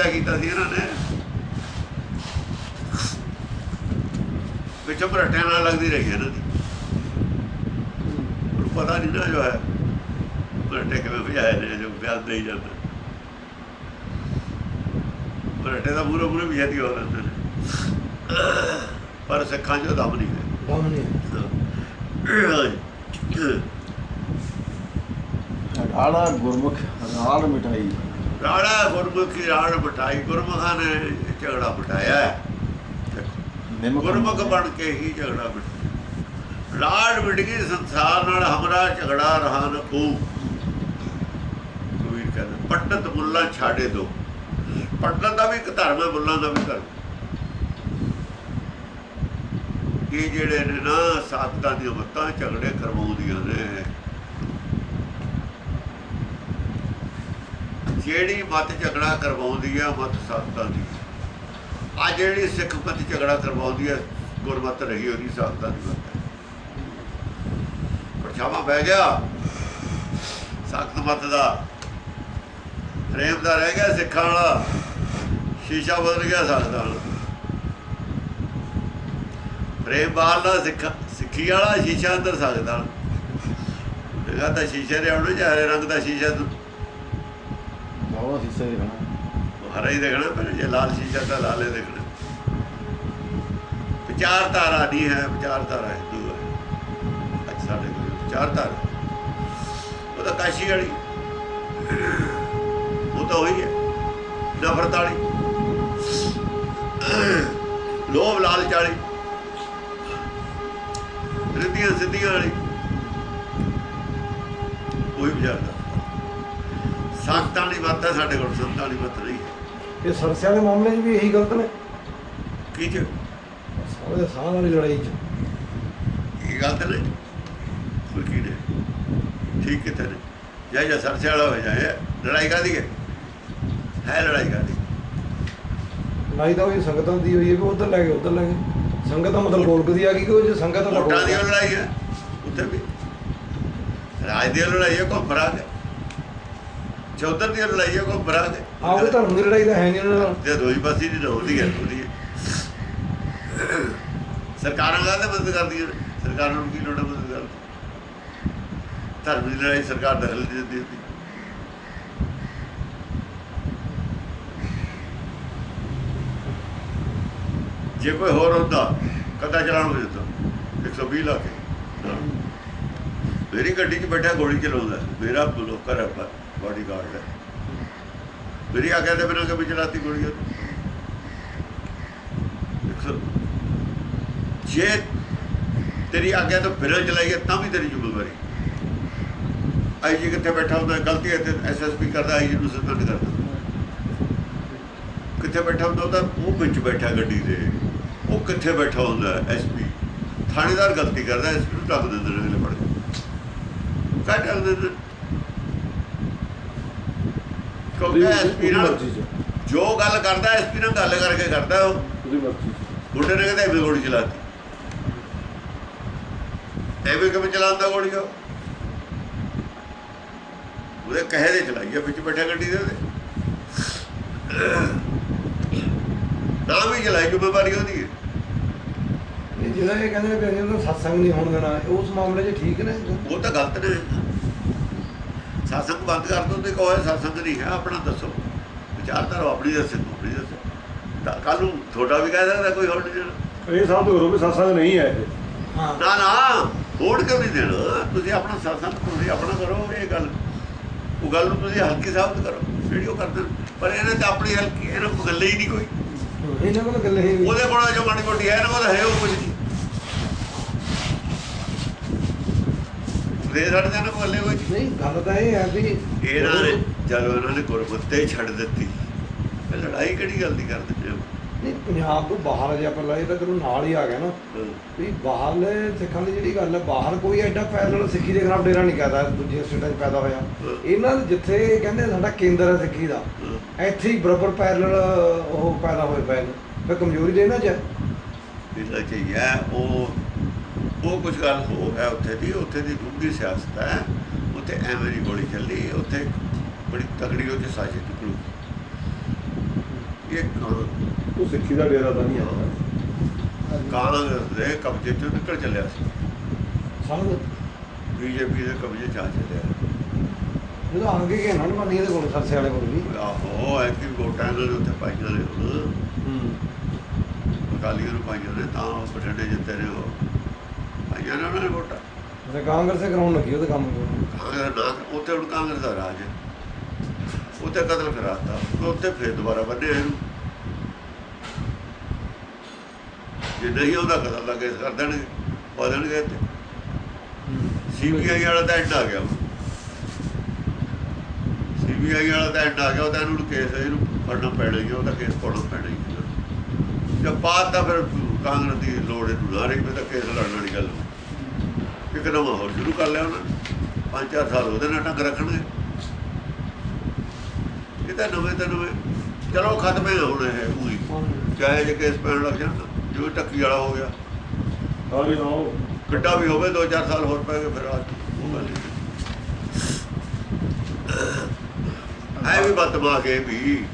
ਪੈਦਾ ਕੀਤਾ ਸੀ ਇਹਨਾਂ ਨੇ। ਵਿੱਚ ਭਰਟਿਆਂ ਨਾਲ ਲੱਗਦੀ ਰਹੀ ਇਹਨਾਂ ਦੀ। ਪਤਾ ਨਹੀਂ ਨਾ ਜੋ ਹੈ। ਭਰਟੇ ਕਿਵੇਂ ਭਜਾਏ ਨੇ ਜੋ ਬਿਆਨ ਦੇਈ ਜਾਂਦਾ ਭਰਟੇ ਦਾ ਪੂਰਾ ਪੂਰਾ ਵੀ ਜਦੀ ਹੋ ਨੇ। ਪਰ ਸਿੱਖਾਂ 'ਚ ਦਮ ਨਹੀਂ ਹੈ। ਦਮ ਨਹੀਂ ਆੜਾ ਗੁਰਮੁਖ ਰਾੜ ਮਿਠਾਈ ਰਾੜਾ ਗੁਰਮੁਖੀ ਰਾੜ ਬਟਾਈ ਗੁਰਮੁਖਾਂ ਨੇ ਝਗੜਾ ਬਟਾਇਆ ਹੈ। ਗੁਰਮੁਖ ਬਣ ਕੇ ਹੀ ਝਗੜਾ ਬਟਾਇਆ ਰਾੜ ਮਿਟ ਗਈ ਸੰਸਾਰ ਨਾਲ ਹਮਰਾ ਝਗੜਾ ਰਹਾ ਨ ਕੋ। ਕਬੀਰ ਕਹਿੰਦਾ ਪੰਡਤ ਮੁੱਲਾ ਛਾੜੇ ਦੋ। ਪੰਡਤ ਦਾ ਵੀ ਇੱਕ ਧਰਮ ਹੈ ਮੁੱਲਾ ਦਾ ਵੀ ਧਰਮ। ਇਹ ਜਿਹੜੇ ਨੇ ਨਾ ਸਾਧਕਾਂ ਦੀਆਂ ਮੱਤਾਂ ਝਗੜੇ ਕਰਵਾਉਂਦੀਆਂ ਨੇ। ਜਿਹੜੀ ਮਤ ਝਗੜਾ ਕਰਵਾਉਂਦੀ ਆ, ਮਤ ਸਾਧਕਾਂ ਦੀ। ਆ ਜਿਹੜੀ ਸਿੱਖ ਮਤ ਝਗੜਾ ਕਰਵਾਉਂਦੀ ਆ, ਗੁਰਮਤ ਰਹੀ ਉਹਦੀ ਸਾਧਕਾਂ ਦੀ ਮਤ। ਪਰਛਾਵਾਂ ਪੈ ਗਿਆ। ਸਖਤ ਮਤ ਦਾ। ਪ੍ਰੇਮ ਦਾ ਰਹਿ ਗਿਆ ਸਿੱਖਾਂ ਵਾਲਾ। ਸ਼ੀਸ਼ਾ ਬਦਲ ਗਿਆ ਸਾਧਕਾਂ ਵਾਲਾ। ਪ੍ਰੇਮ ਬਾਹਰਲਾ ਸਿੱਖ, ਸਿੱਖੀ ਵਾਲਾ ਸ਼ੀਸ਼ਾ ਅੰਦਰ ਸਕਦਾ ਇਹਦਾ ਤਾਂ ਸ਼ੀਸ਼ੇ ਦੇ ਆਉਣੇ ਚਾਰੇ ਰੰਗ ਦਾ ਸ਼ੀਸ਼ਾ ਤੂੰ ਬਾਵਾ ਹਿੱਸੇ ਦੇ ਹਰਾ ਹੀ ਦੇਖਣਾ, ਪਰ ਜੇ ਲਾਲ ਸ਼ੀਸ਼ਾ ਤਾਂ ਲਾਲੇ ਦੇਖਣਾ। ਵਿਚਾਰ ਧਾਰਾ ਨਹੀਂ ਹੈ, ਵਿਚਾਰ ਧਾਰਾ ਹਿੰਦੂ ਹੈ। ਅੱਜ ਸਾਡੇ ਕੋਲ ਵਿਚਾਰ ਧਾਰਾ। ਉਹ ਤਾਂ ਕਾਸ਼ੀ ਵਾਲੀ। ਉਹ ਤਾਂ ਹੋਈ ਹੈ। ਨਫ਼ਰਤ ਵਾਲੀ। ਲੋਭ ਲਾਲਚ ਵਾਲੀ। ਰਿੱਧੀਆਂ ਸਿੱਧੀਆਂ ਵਾਲੀ। ਕੋਈ ਵਿਚਾਰ ਦਾ ਸੰਤਾਂ ਦੀ ਮੱਤ ਹੈ ਸਾਡੇ ਕੋਲ ਸੰਤਾਂ ਦੀ ਮੱਤ ਨਹੀਂ। ਇਹ ਸਰਸਿਆਂ ਦੇ ਮਾਮਲੇ 'ਚ ਵੀ ਇਹੀ ਗਲਤ ਨੇ? ਕੀ ਚ? ਉਹਦੇ ਸਾਹ ਵਾਲੀ ਲੜਾਈ 'ਚ। ਇਹ ਗੱਲ ਤਾਂ ਨਹੀਂ ਕੋਈ ਕੀ ਨੇ? ਠੀਕ ਕਿਤੇ ਨੇ? ਜਾਂ ਜਾਂ ਸਰਸੇ ਵਾਲਾ ਹੋ ਜਾਏ ਲੜਾਈ ਕਾਦੀ ਹੈ? ਹੈ ਲੜਾਈ ਕਾਦੀ ਲੜਾਈ ਤਾਂ ਉਹ ਸੰਗਤਾਂ ਦੀ ਹੋਈ ਹੈ ਵੀ ਉਧਰ ਲੈ ਗਏ ਉਧਰ ਲੈ ਗਏ। ਸੰਗਤ ਦਾ ਮਤਲਬ ਗੋਲਕ ਦੀ ਆ ਗਈ ਕਿ ਉਹ ਜੇ ਸੰਗਤ ਦਾ ਵੋਟਾਂ ਦੀ ਲੜਾਈ ਹੈ। ਉੱਥੇ ਵੀ। ਰਾਜ ਦੀ ਲੜਾਈ ਹੈ ਕੋ ਫਰਾਗ ਹੈ ਚੌਧਰ ਦੀ ਲੜਾਈ ਹੈ ਕੋ ਫਰਾਗ ਹੈ? ਆਹ ਧਰਮ ਦੀ ਲੜਾਈ ਤਾਂ ਹੈ ਨਹੀਂ ਉਹਨਾਂ ਨਾਲ। ਤੇ ਦੋਈ ਪਾਸੇ ਦੀ ਹੋਦੀ ਹੈ ਉਹਦੀ ਸਰਕਾਰਾਂ ਕਾਹਦੇ ਮਦਦ ਕਰਦੀਆਂ? ਸਰਕਾਰਾਂ ਨੂੰ ਕੀ ਲੋੜ ਹੈ ਮਦਦ ਕਰਨ ਦੀ? ਧਰਮ ਦੀ ਲੜਾਈ ਸਰਕਾਰ ਦਖਲ ਨਹੀਂ ਦਿੰਦੀ। ਹੁੰਦੀ ਜੇ ਕੋਈ ਹੋਰ ਹੁੰਦਾ ਕਦਾ ਚਲਾਣ ਹੋ ਜਾਂਦਾ 120 ਲਾ ਕੇ ਮੇਰੀ ਗੱਡੀ 'ਚ ਬੈਠਾ ਗੋਲੀ ਚਲਾਉਂਦਾ। ਮੇਰਾ ਬਲੋਕਰ ਹੈ ਬਾਡੀ ਗਾਰਡ ਹੈ। ਮੇਰੀ ਆਗਿਆ ਦੇ ਬਿਨਾਂ ਕਦੇ ਚਲਾਤੀ ਗੋਲੀ ਉਹਨੇ। ਜੇ ਤੇਰੀ ਆਗਿਆ ਤੋਂ ਬਿਨਾਂ ਚਲਾਈਏ ਤਾਂ ਵੀ ਤੇਰੀ ਜ਼ਿੰਮੇਵਾਰੀ। ਆਈ ਜੀ ਕਿੱਥੇ ਬੈਠਾ ਹੁੰਦਾ, ਗਲਤੀ ਇੱਥੇ ਐਸਐਸਪੀ ਕਰਦਾ, ਆਈ ਜੀ ਨੂੰ ਸਸਪੈਂਡ ਕਰਦਾ। ਕਿੱਥੇ ਬੈਠਾ ਹੁੰਦਾ ਉਹਦਾ ਉਹ ਵਿੱਚ ਬੈਠਾ ਗੱਡੀ ਦੇ। ਉਹ ਕਿੱਥੇ ਬੈਠਾ ਹੁੰਦਾ ਐਸਪੀ ਥਾਣੇਦਾਰ ਗਲਤੀ ਕਰਦਾ ਐਸਪੀ ਨੂੰ ਟੱਕ ਦਿੰਦੇ ਨੇ ਫੜ ਕੇ ਕਾਹ ਟੱਕ ਦਿੰਦੇ ਕਿਉਂਕਿ ਐਸਪੀ ਨਾਲ ਜੋ। ਗੱਲ ਕਰਦਾ ਐਸਪੀ ਨਾਲ ਗੱਲ ਕਰਕੇ ਕਰਦਾ ਉਹ। ਉਹਦੀ ਮਰਜ਼ੀ ਮੁੰਡੇ ਨੇ ਕਹਿੰਦਾ ਐਵੇਂ ਗੋਲੀ ਚਲਾਤੀ ਐਵੇਂ ਕਿਵੇਂ ਚਲਾਉਂਦਾ ਗੋਲੀ ਉਹ? ਉਹਦੇ ਕਹੇ ਦੇ ਚਲਾਈ ਆ ਵਿੱਚ ਬੈਠਾ ਗੱਡੀ ਦੇ ਉਹਦੇ। ਨਾ ਵੀ ਚਲਾਈ ਜ਼ਿੰਮੇਵਾਰੀ ਉਹਦੀ ਹੈ। ਇਹ ਜਿਹੜਾ ਇਹ ਕਹਿੰਦੇ ਨੇ ਵੀ ਅਸੀਂ ਉਹਨੂੰ ਸਤਸੰਗ ਨਹੀਂ ਹੋਣ ਦੇਣਾ ਉਸ ਮਾਮਲੇ 'ਚ ਠੀਕ ਨੇ? ਉਹ ਤਾਂ ਗਲਤ ਨੇ। ਸਾਸੰਗ ਬੰਦ ਕਰ ਦੋ ਤੇ ਕਹੋ ਸਤਸੰਗ ਨਹੀਂ ਹੈ ਆਪਣਾ ਦੱਸੋ। ਵਿਚਾਰਧਾਰਾ ਆਪਣੀ ਦੱਸੋ ਆਪਣੀ ਦੱਸੋ। ਕੱਲ ਨੂੰ ਤੁਹਾਡਾ ਵੀ ਕਹਿ ਸਕਦਾ ਕੋਈ ਹੋਰ। ਇਹ ਸਾਬਤ ਕਰੋ ਵੀ ਨਹੀਂ ਹੈ ਇਹ। ਹਾਂ। ਨਾ ਨਾ ਹੋੜ ਕਿਉਂ ਨਹੀਂ ਦੇਣਾ? ਤੁਸੀਂ ਆਪਣਾ ਸਤਸੰਗ ਤੁਸੀਂ ਆਪਣਾ ਕਰੋ ਇਹ ਗੱਲ। ਉਹ ਗੱਲ ਨੂੰ ਤੁਸੀਂ ਹਲਕੀ ਸਾਬਤ ਕਰੋ ਵੀਡੀਓ ਕਰਦੇ ਨੇ। ਪਰ ਇਹਨੇ ਤਾਂ ਆਪਣੀ ਹਲਕੀ ਇਹਨਾਂ ਕੋਲ ਗੱਲ ਹੀ ਨਹੀਂ ਕੋਈ। ਇਹਨਾਂ ਕੋਲ ਗੱਲ ਇਹ ਉਹਦੇ ਕੋਲ ਜੋ ਮਾੜੀ ਮੋਟੀ ਹੈ ਇਹਨਾਂ ਕੋਲ ਤਾਂ ਹੈ ਉਹ ਕੁਝ ਨਹੀਂ। ਦੇ ਸਾਡੇ ਜਨ ਕੋਲ ਕੋਈ ਨਹੀਂ। ਗੱਲ ਤਾਂ ਇਹ ਹੈ ਵੀ ਇਹਨਾਂ ਨੇ ਜਦੋਂ ਇਹਨਾਂ ਨੇ ਗੁਰਮਤਿ ਛੱਡ ਦਿੱਤੀ ਲੜਾਈ ਕਿਹੜੀ ਗੱਲ ਦੀ ਕਰ ਦਿੰਦੇ ਹੋ? ਨਹੀਂ ਪੰਜਾਬ ਤੋਂ ਬਾਹਰ ਜੇ ਆਪਾਂ ਲਾਏ ਤਾਂ ਚਲੋ ਨਾਲ ਹੀ ਆ ਗਿਆ ਨਾ। ਵੀ ਬਾਹਰਲੇ ਸਿੱਖਾਂ ਦੀ ਜਿਹੜੀ ਗੱਲ ਹੈ ਬਾਹਰ ਕੋਈ ਐਡਾ ਪੈਰਲਲ ਸਿੱਖੀ ਦੇ ਖਿਲਾਫ ਡੇਰਾ ਨਹੀਂ ਕਰਦਾ ਦੂਜੀਆਂ ਸਟੇਟਾਂ 'ਚ ਪੈਦਾ ਹੋਇਆ। ਇਹਨਾਂ ਦੇ ਜਿੱਥੇ ਕਹਿੰਦੇ ਸਾਡਾ ਕੇਂਦਰ ਹੈ ਸਿੱਖੀ ਦਾ ਇੱਥੇ ਹੀ ਬਰਾਬਰ ਪੈਰਲਲ ਉਹ ਪੈਦਾ ਹੋਏ ਪਏ ਨੇ। ਫਿਰ ਕਮਜ਼ੋਰੀ ਦੇ ਇਹਨਾਂ 'ਚ ਹੈ। ਜਿਹੜਾ ਚਾਹੀਏ ਉਹ ਉਹ ਕੁਝ ਗੱਲ ਹੋ ਹੈ ਉੱਥੇ ਦੀ ਉੱਥੇ ਦੀ ਡੂੰਘੀ ਸਿਆਸਤ ਹੈ। ਉੱਥੇ ਐਵੇਂ ਦੀ ਗੋਲੀ ਚੱਲੀ ਉੱਥੇ ਬੜੀ ਤਗੜੀ ਉਹ ਚ ਸਾਜ਼ਿਸ਼ ਨਿਕਲੂ। ਇਹ ਕਾਂ- ਉਹ ਸਿੱਖੀ ਦਾ ਡੇਰਾ ਤਾਂ ਨਹੀਂ ਹੈ ਕਾਂਗਰਸ ਦੇ ਕਬਜ਼ੇ ਚੋਂ ਨਿਕਲ ਚੱਲਿਆ ਸੀ। ਸੰਗ ਬੀਜੇਪੀ ਦੇ ਕਬਜ਼ੇ ਚ ਆ ਚੱਲਿਆ। ਜਦੋਂ ਆਂਗੇ ਕਿ ਨਾ ਬੰਨੀ ਇਹਦੇ ਕੋਲ ਸਰਸੇ ਵਾਲੇ ਕੋਲ ਵੀ? ਆਹੋ ਐਤਕੀ ਵੋਟਾਂ ਦੇ ਉੱਥੇ ਪਾਈਆਂ ਨੇ ਹੁਣ। ਅਕਾਲੀਆਂ ਨੂੰ ਪਾਈਆਂ ਨੇ ਤਾਂ ਬਠਿੰਡੇ ਜਿੱਤੇ ਨੇ ਉਹ। ਪਾਈਆਂ ਨੇ ਉਹਨਾਂ ਨੇ ਵੋਟਾਂ ਤੇ ਕਾਂਗਰਸ ਦੇ ਕਰਾਉਣ ਲੱਗੀ ਉਹਦੇ ਕੰਮ ਨਾ ਉੱਥੇ ਹੁਣ ਕਾਂਗਰਸ ਦਾ ਰਾਜ ਹੈ। ਉੱਥੇ ਕਤਲ ਕਰਾਤਾ। ਉੱਥੇ ਫੇਰ ਦੁਬਾਰਾ ਬੰਨਿਆ ਇਹਨੂੰ। ਜੇ ਨਹੀਂ ਉਹਦਾ ਕਤਲ ਦਾ ਕੇਸ ਕਰ ਦੇਣਗੇ। ਪਾ ਦੇਣਗੇ ਤੇ ਸੀਬੀਆਈ ਵਾਲਾ ਤਾਂ ਐਂਡ ਆ ਗਿਆ ਸੀਬੀਆਈ ਵਾਲਾ ਤਾਂ ਐਂਡ ਆ ਗਿਆ ਉਹ ਤਾਂ ਇਹਨੂੰ ਕੇਸ ਇਹਨੂੰ ਫੜਨਾ ਪੈਣਾ ਹੀ ਉਹਦਾ ਕੇਸ ਪਾਉਣਾ ਪੈਣਾ ਹੀ। ਜੇ ਬਾਤ ਤਾਂ ਫਿਰ ਕਾਂਗਰਸ ਦੀ ਲੋੜ ਇਹਨੂੰ ਨਾ ਰਹੀ ਤਾਂ ਕੇਸ ਲੜਨ ਵਾਲੀ ਗੱਲ। ਇੱਕ ਨਵਾਂ ਹੋਰ ਸ਼ੁਰੂ ਕਰ ਲਿਆ ਉਹਨਾਂ ਨੇ। ਪੰਜ ਚਾਰ ਸਾਲ ਉਹਦੇ ਨਾਲ ਟੱਕ ਰੱਖਣਗੇ। ਇਹ ਤਾਂ ਨਵੇਂ ਤਾਂ ਨਵੇਂ ਚਲੋ ਖਤਮ ਹੈ ਹੁਣ ਇਹ ਉਹੀ ਚਾਹੇ ਜੇ ਕੇਸ ਪੈਣ ਲੱਗ ਜਾਣ ਜਿਵੇਂ ਟੱਕੀ ਵਾਲਾ ਹੋ ਗਿਆ। ਹਾਂ ਵੀ ਨਾ ਉਹ ਕਿੱਡਾ ਵੀ ਹੋਵੇ 2-4 ਸਾਲ ਹੋਰ ਪੈ ਗਏ ਫਿਰ ਆ ਉਹ ਗੱਲ। ਐ ਵੀ ਬਦਮਾ ਕੇ ਵੀ।